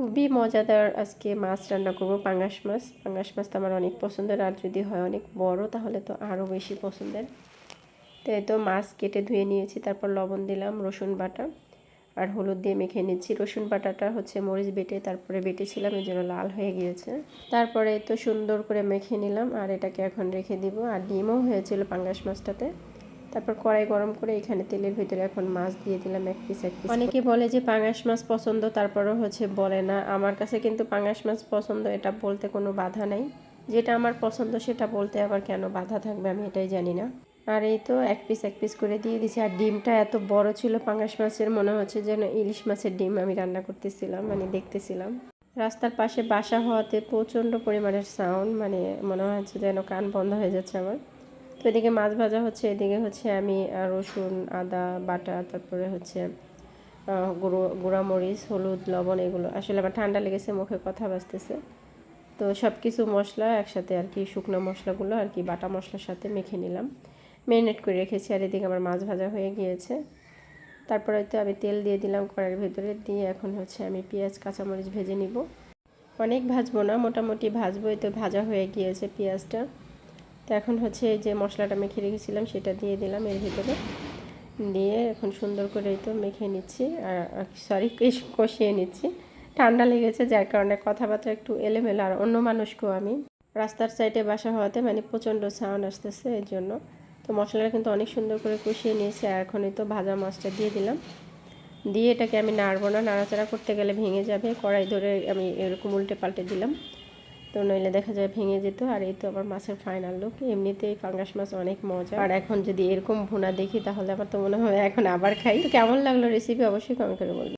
খুবই মজাদার আজকে মাছ রান্না করব, পাঙ্গাস মাছ। পাঙ্গাস মাছ তো আমার অনেক পছন্দের, আর যদি হয় অনেক বড়, তাহলে তো আরও বেশি পছন্দের। তো এই তো মাছ কেটে ধুয়ে নিয়েছি, তারপর লবণ দিলাম, রসুন বাটা আর হলুদ দিয়ে মেখে নিচ্ছি। রসুন বাটাটা হচ্ছে মরিচ বেটে, তারপরে বেটেছিলাম, এই জন্য লাল হয়ে গিয়েছে। তারপরে তো সুন্দর করে মেখে নিলাম, আর এটাকে এখন রেখে দিব। আর ডিমও হয়েছিল পাঙ্গাস মাছটাতে। তারপর কড়াই গরম করে এখানে তেলের ভিতরে এখন মাছ দিয়ে দিলাম এক পিস এক পিস অনেকে বলে যে পাঙ্গাস মাছ পছন্দ তারপরও হচ্ছে বলে না। আমার কাছে কিন্তু পাঙ্গাস মাছ পছন্দ এটা বলতে কোনো বাধা নাই। যেটা আমার পছন্দ সেটা বলতে আবার কেন বাধা থাকবে আমি এটাই জানি না। আর এই তো এক পিস এক পিস করে দিয়ে দিছি। আর ডিমটা এত বড় ছিল পাঙ্গাস মাছের মনে হচ্ছে যেন ইলিশ মাছের ডিম আমি রান্না করতেছিলাম মানে দেখতেছিলাম। রাস্তার পাশে বাসা হওয়াতে প্রচণ্ড পরিমাণের সাউন্ড মানে মনে হচ্ছে যেন কান বন্ধ হয়ে যাচ্ছে আমার। তো এদিকে মাছ ভাজা হচ্ছে, এদিকে হচ্ছে আমি রসুন, আদা, বাটা, তারপরে হচ্ছে গুঁড়ো, গুঁড়ামরিচ, হলুদ, লবণ এগুলো। আসলে আমার ঠান্ডা লেগেছে, মুখে কথা বাজতেছে। তো সব কিছু মশলা একসাথে আর কি, শুকনো মশলাগুলো আর কি, বাটা মশলার সাথে মেখে নিলাম। ম্যারিনেট করে রেখেছি আর এদিকে আমার মাছ ভাজা হয়ে গিয়েছে। তারপরে হয়তো আমি তেল দিয়ে দিলাম কড়াইয়ের ভেতরে, দিয়ে এখন হচ্ছে আমি পেঁয়াজ, কাঁচামরিচ ভেজে নিব। অনেক ভাজবো না, মোটামুটি ভাজবো এই তো ভাজা হয়ে গিয়েছে পেঁয়াজটা। তো এখন হচ্ছে যে মশলাটা মেখে রেখেছিলাম, সেটা দিয়ে দিলাম এর ভিতরে। দিয়ে এখন সুন্দর করে তো মেখে নিচ্ছি আর সরি কষিয়ে নিচ্ছি। ঠান্ডা লেগেছে, যার কারণে কথাবার্তা একটু এলেমেলো। আর অন্য মানুষকেও আমি, রাস্তার সাইডে বাসা হওয়াতে মানে প্রচণ্ড সাউন্ড আসতেছে এর জন্য। তো মশলাটা কিন্তু অনেক সুন্দর করে কষিয়ে নিয়েছি আর এখনই তো ভাজা মাছটা দিয়ে দিলাম। দিয়ে এটাকে আমি নাড়বো না, নাড়াচাড়া করতে গেলে ভেঙে যাবে। কড়াই ধরে আমি এরকম উল্টে পাল্টে দিলাম। তো নইলে দেখা যায় ভেঙে যেত, আর এই তো আবার মাছের ফাইনাল লুক এমনিতেই পাঙ্গাস মাছ অনেক মজা। আর এখন যদি এরকম ভুনা দেখি, তাহলে আমার তো মনে হয় এখন আবার খাই। তো কেমন লাগল রেসিপি অবশ্যই কমেন্ট করে বলবেন